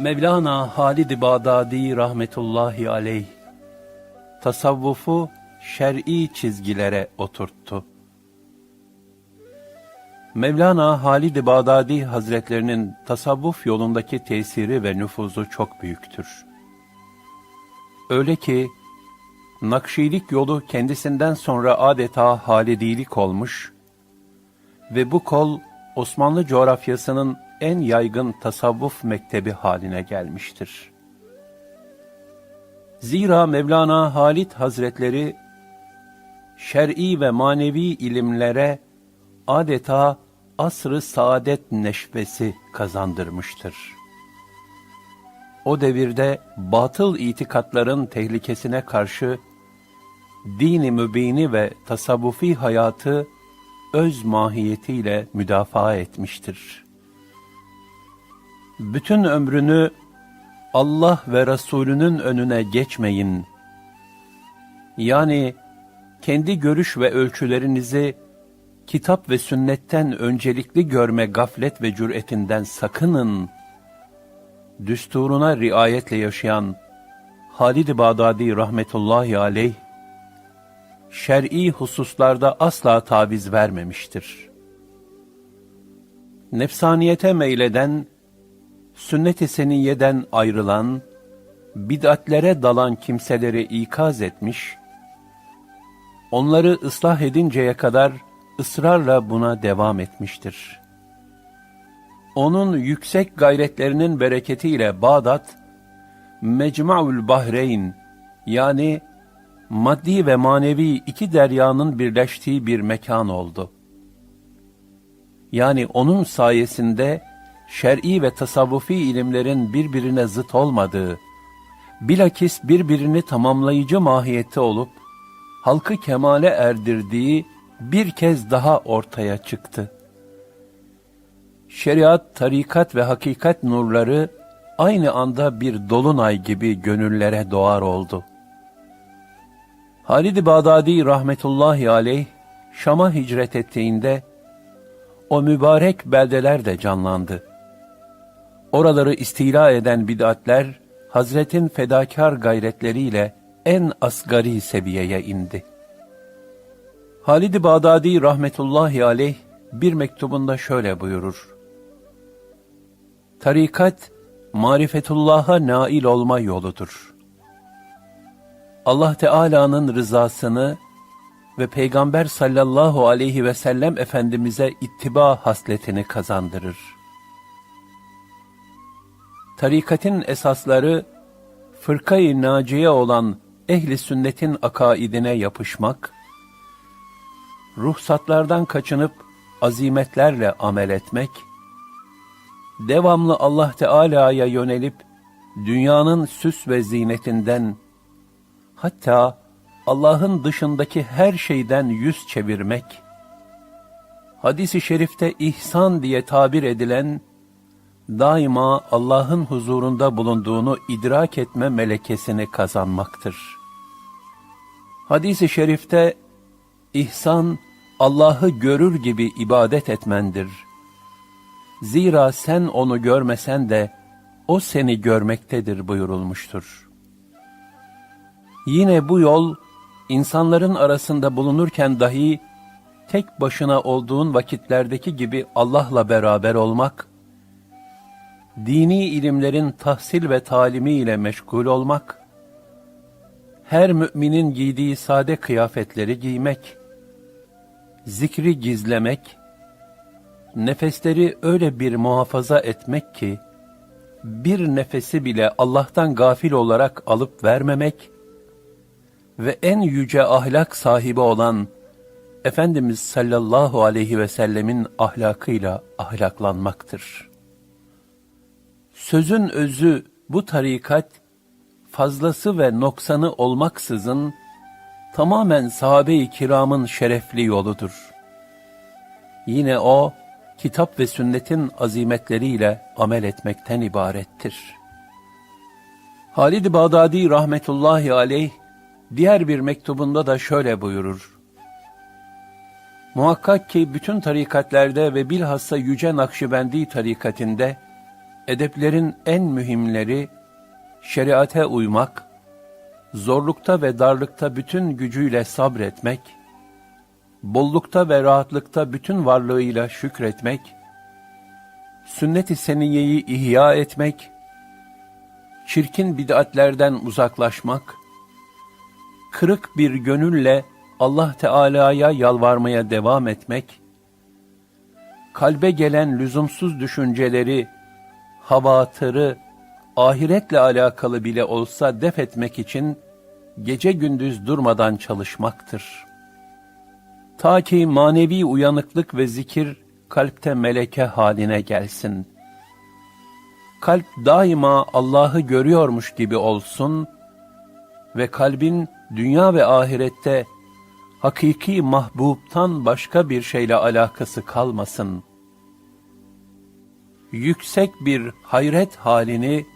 Mevlana Halid-i Bağdadi rahmetullahi aleyh tasavvufu şer'i çizgilere oturttu. Mevlana Halid-i Bağdadi Hazretlerinin tasavvuf yolundaki tesiri ve nüfuzu çok büyüktür. Öyle ki Nakşilik yolu kendisinden sonra adeta Halidilik olmuş ve bu kol Osmanlı coğrafyasının en yaygın tasavvuf mektebi haline gelmiştir. Zira Mevlana Halit Hazretleri şer'i ve manevi ilimlere adeta asrı saadet neşvesi kazandırmıştır. O devirde batıl itikatların tehlikesine karşı dini mübini ve tasavvufi hayatı öz mahiyetiyle müdafaa etmiştir. Bütün ömrünü Allah ve Resulünün önüne geçmeyin. Yani kendi görüş ve ölçülerinizi kitap ve sünnetten öncelikli görme gaflet ve cüretinden sakının. Düsturuna riayetle yaşayan Halid-i Bağdadi rahmetullahi aleyh, şer'i hususlarda asla taviz vermemiştir. Nefsaniyete meyleden, sünnet-i seniyeden ayrılan, bid'atlere dalan kimseleri ikaz etmiş, onları ıslah edinceye kadar ısrarla buna devam etmiştir. Onun yüksek gayretlerinin bereketiyle Bağdat, Mecmu'ul Bahreyn yani maddi ve manevi iki deryanın birleştiği bir mekan oldu. Yani onun sayesinde şer'i ve tasavvufi ilimlerin birbirine zıt olmadığı, bilakis birbirini tamamlayıcı mahiyette olup, halkı kemale erdirdiği bir kez daha ortaya çıktı. Şeriat, tarikat ve hakikat nurları aynı anda bir dolunay gibi gönüllere doğar oldu. Halid-i Bağdadi rahmetullahi aleyh Şam'a hicret ettiğinde o mübarek beldeler de canlandı. Oraları istila eden bid'atler Hazretin fedakar gayretleriyle en asgari seviyeye indi. Halid-i Bağdadi rahmetullahi aleyh bir mektubunda şöyle buyurur. Tarikat, marifetullah'a nail olma yoludur. Allah Teala'nın rızasını ve Peygamber sallallahu aleyhi ve sellem Efendimiz'e ittiba hasletini kazandırır. Tarikatin esasları, fırkayı naciye olan ehli sünnetin akaidine yapışmak, ruhsatlardan kaçınıp azimetlerle amel etmek, devamlı Allah Teala'ya yönelip dünyanın süs ve zinetinden hatta Allah'ın dışındaki her şeyden yüz çevirmek, hadisi şerifte ihsan diye tabir edilen, daima Allah'ın huzurunda bulunduğunu idrak etme melekesini kazanmaktır. Hadisi şerifte, ihsan, Allah'ı görür gibi ibadet etmendir. Zira sen onu görmesen de, o seni görmektedir buyurulmuştur.'' Yine bu yol, insanların arasında bulunurken dahi, tek başına olduğun vakitlerdeki gibi Allah'la beraber olmak, dini ilimlerin tahsil ve talimi ile meşgul olmak, her müminin giydiği sade kıyafetleri giymek, zikri gizlemek, nefesleri öyle bir muhafaza etmek ki, bir nefesi bile Allah'tan gafil olarak alıp vermemek, ve en yüce ahlak sahibi olan Efendimiz sallallahu aleyhi ve sellemin ahlakıyla ahlaklanmaktır. Sözün özü bu tarikat, fazlası ve noksanı olmaksızın, tamamen sahabe-i kiramın şerefli yoludur. Yine o, kitap ve sünnetin azimetleriyle amel etmekten ibarettir. Halid-i Bağdadi rahmetullahi aleyh, Diğer bir mektubunda da şöyle buyurur. Muhakkak ki bütün tarikatlerde ve bilhassa Yüce Nakşibendi tarikatinde edeplerin en mühimleri şeriate uymak, zorlukta ve darlıkta bütün gücüyle sabretmek, bollukta ve rahatlıkta bütün varlığıyla şükretmek, sünnet-i seniyeyi ihya etmek, çirkin bid'atlerden uzaklaşmak, kırık bir gönülle Allah Teala'ya yalvarmaya devam etmek, kalbe gelen lüzumsuz düşünceleri, havatırı, ahiretle alakalı bile olsa def etmek için gece gündüz durmadan çalışmaktır. Ta ki manevi uyanıklık ve zikir kalpte meleke haline gelsin. Kalp daima Allah'ı görüyormuş gibi olsun ve kalbin dünya ve ahirette hakiki mahbubtan başka bir şeyle alakası kalmasın. Yüksek bir hayret halini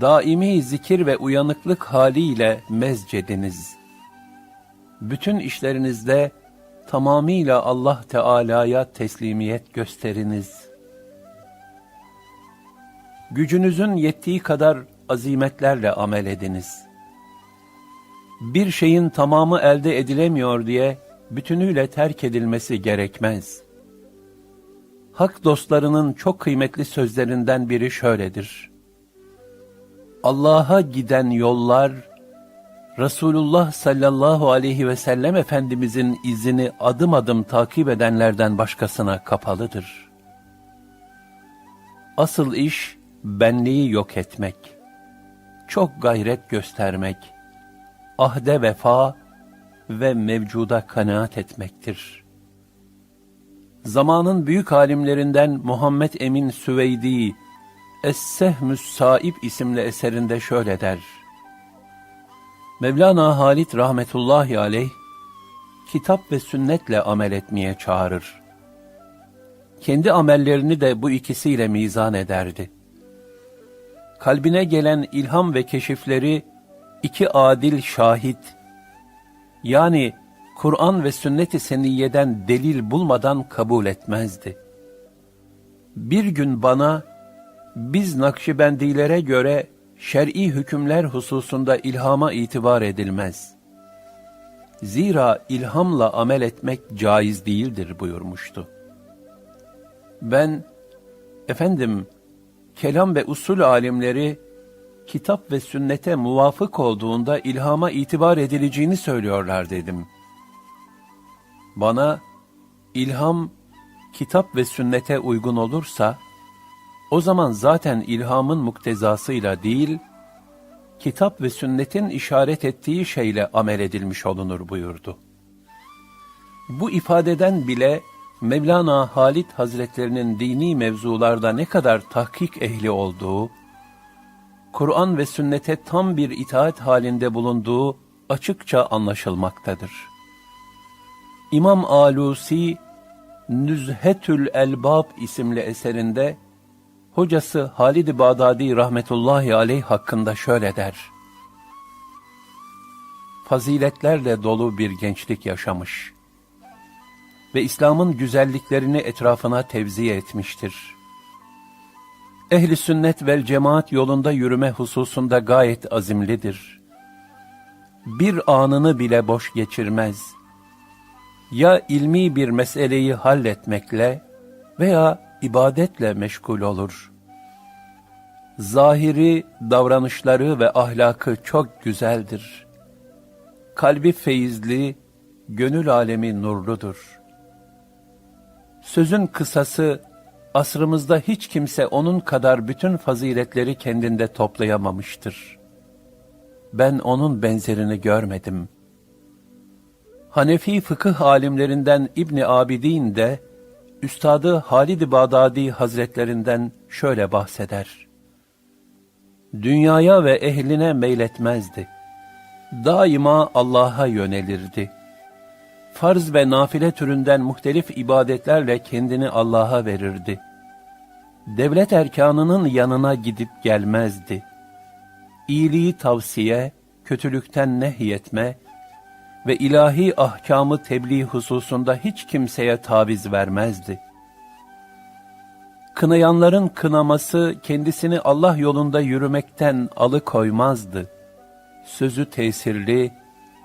daimi zikir ve uyanıklık haliyle mezcediniz. Bütün işlerinizde tamamıyla Allah Teala'ya teslimiyet gösteriniz. Gücünüzün yettiği kadar azimetlerle amel ediniz. Bir şeyin tamamı elde edilemiyor diye bütünüyle terk edilmesi gerekmez. Hak dostlarının çok kıymetli sözlerinden biri şöyledir. Allah'a giden yollar, Resulullah sallallahu aleyhi ve sellem Efendimizin izini adım adım takip edenlerden başkasına kapalıdır. Asıl iş, benliği yok etmek, çok gayret göstermek, ahde vefa ve mevcuda kanaat etmektir. Zamanın büyük alimlerinden Muhammed Emin Süveydi, Es-Sehmü's Saib isimli eserinde şöyle der. Mevlana Halit rahmetullahi aleyh, kitap ve sünnetle amel etmeye çağırır. Kendi amellerini de bu ikisiyle mizan ederdi. Kalbine gelen ilham ve keşifleri iki adil şahit, yani Kur'an ve sünnet-i seniyeden delil bulmadan kabul etmezdi. Bir gün bana, biz Nakşibendilere göre şer'i hükümler hususunda ilhama itibar edilmez. Zira ilhamla amel etmek caiz değildir buyurmuştu. Ben, efendim, kelam ve usul alimleri, kitap ve sünnete muvafık olduğunda ilhama itibar edileceğini söylüyorlar dedim. Bana, ilham, kitap ve sünnete uygun olursa, o zaman zaten ilhamın muktezasıyla değil, kitap ve sünnetin işaret ettiği şeyle amel edilmiş olunur buyurdu. Bu ifadeden bile Mevlana Halit Hazretlerinin dini mevzularda ne kadar tahkik ehli olduğu, Kur'an ve sünnete tam bir itaat halinde bulunduğu açıkça anlaşılmaktadır. İmam Alusi, Nüzhetül Elbab isimli eserinde, hocası Halid-i Bağdadi rahmetullahi aleyh hakkında şöyle der. Faziletlerle dolu bir gençlik yaşamış ve İslam'ın güzelliklerini etrafına tevzi etmiştir. Ehli sünnet vel cemaat yolunda yürüme hususunda gayet azimlidir. Bir anını bile boş geçirmez. Ya ilmi bir meseleyi halletmekle veya ibadetle meşgul olur. Zahiri, davranışları ve ahlakı çok güzeldir. Kalbi feyizli, gönül alemi nurludur. Sözün kısası, asrımızda hiç kimse onun kadar bütün faziletleri kendinde toplayamamıştır. Ben onun benzerini görmedim. Hanefi fıkıh alimlerinden İbni Abidin de, Üstadı Halid-i Bağdadi Hazretlerinden şöyle bahseder. Dünyaya ve ehline meyletmezdi. Daima Allah'a yönelirdi. Farz ve nafile türünden muhtelif ibadetlerle kendini Allah'a verirdi. Devlet erkanının yanına gidip gelmezdi. İyiliği tavsiye, kötülükten nehyetme, ve ilahi ahkamı tebliğ hususunda hiç kimseye taviz vermezdi. Kınayanların kınaması kendisini Allah yolunda yürümekten alıkoymazdı. Sözü tesirli,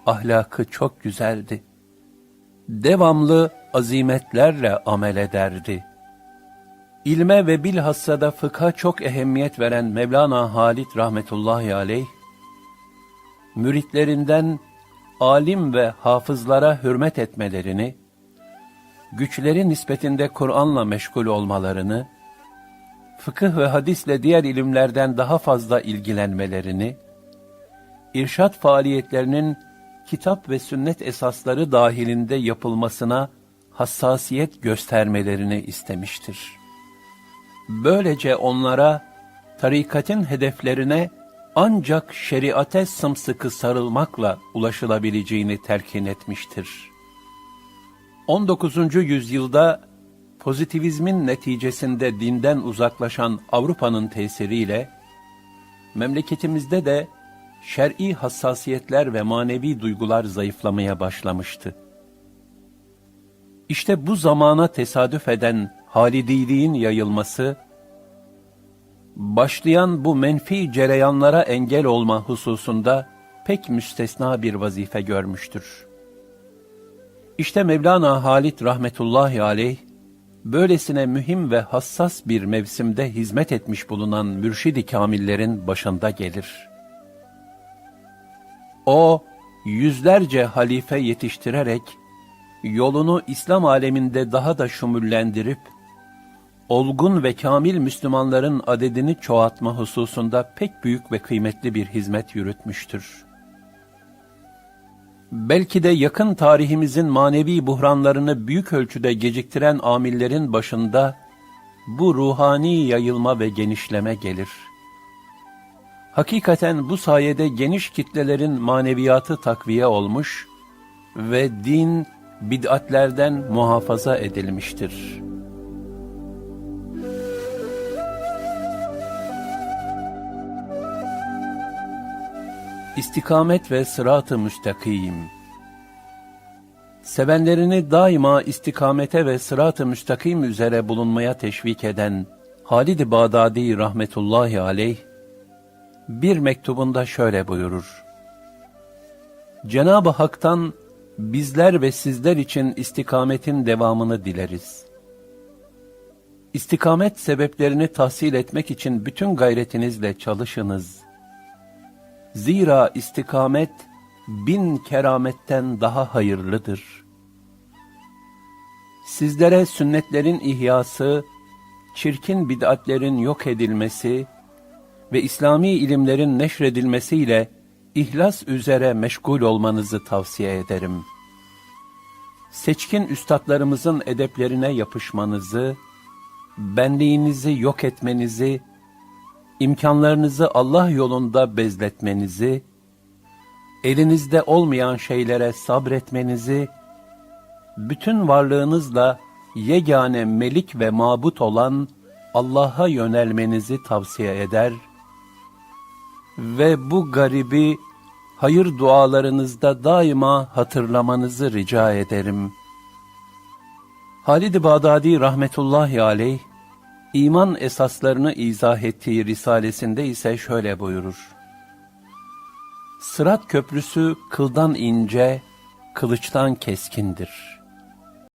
ahlakı çok güzeldi. Devamlı azimetlerle amel ederdi. İlme ve bilhassa da fıkha çok ehemmiyet veren Mevlana Halit rahmetullahi aleyh, müritlerinden alim ve hafızlara hürmet etmelerini, güçleri nispetinde Kur'an'la meşgul olmalarını, fıkıh ve hadisle diğer ilimlerden daha fazla ilgilenmelerini, irşat faaliyetlerinin kitap ve sünnet esasları dahilinde yapılmasına hassasiyet göstermelerini istemiştir. Böylece onlara tarikatın hedeflerine ancak şeriate sımsıkı sarılmakla ulaşılabileceğini telkin etmiştir. 19. yüzyılda pozitivizmin neticesinde dinden uzaklaşan Avrupa'nın tesiriyle memleketimizde de şer'i hassasiyetler ve manevi duygular zayıflamaya başlamıştı. İşte bu zamana tesadüf eden halidiliğin yayılması, başlayan bu menfi cereyanlara engel olma hususunda pek müstesna bir vazife görmüştür. İşte Mevlana Halit rahmetullahi aleyh, böylesine mühim ve hassas bir mevsimde hizmet etmiş bulunan mürşidi kamillerin başında gelir. O, yüzlerce halife yetiştirerek, yolunu İslam aleminde daha da şumullendirip, olgun ve kamil Müslümanların adedini çoğaltma hususunda pek büyük ve kıymetli bir hizmet yürütmüştür. Belki de yakın tarihimizin manevi buhranlarını büyük ölçüde geciktiren amillerin başında bu ruhani yayılma ve genişleme gelir. Hakikaten bu sayede geniş kitlelerin maneviyatı takviye olmuş ve din bid'atlerden muhafaza edilmiştir.'' İstikamet ve sırat-ı müstakim. Sevenlerini daima istikamete ve sırat-ı müstakim üzere bulunmaya teşvik eden Halid-i Bağdadi rahmetullahi aleyh, bir mektubunda şöyle buyurur. Cenab-ı Hak'tan bizler ve sizler için istikametin devamını dileriz. İstikamet sebeplerini tahsil etmek için bütün gayretinizle çalışınız.'' Zira istikamet bin kerametten daha hayırlıdır. Sizlere sünnetlerin ihyası, çirkin bid'atlerin yok edilmesi ve İslami ilimlerin neşredilmesiyle ihlas üzere meşgul olmanızı tavsiye ederim. Seçkin üstadlarımızın edeplerine yapışmanızı, benliğinizi yok etmenizi imkanlarınızı Allah yolunda bezletmenizi, elinizde olmayan şeylere sabretmenizi, bütün varlığınızla yegane melik ve mabut olan Allah'a yönelmenizi tavsiye eder ve bu garibi hayır dualarınızda daima hatırlamanızı rica ederim. Halid-i Bağdadi rahmetullahi aleyh, İman esaslarını izah ettiği risalesinde ise şöyle buyurur. Sırat köprüsü kıldan ince, kılıçtan keskindir.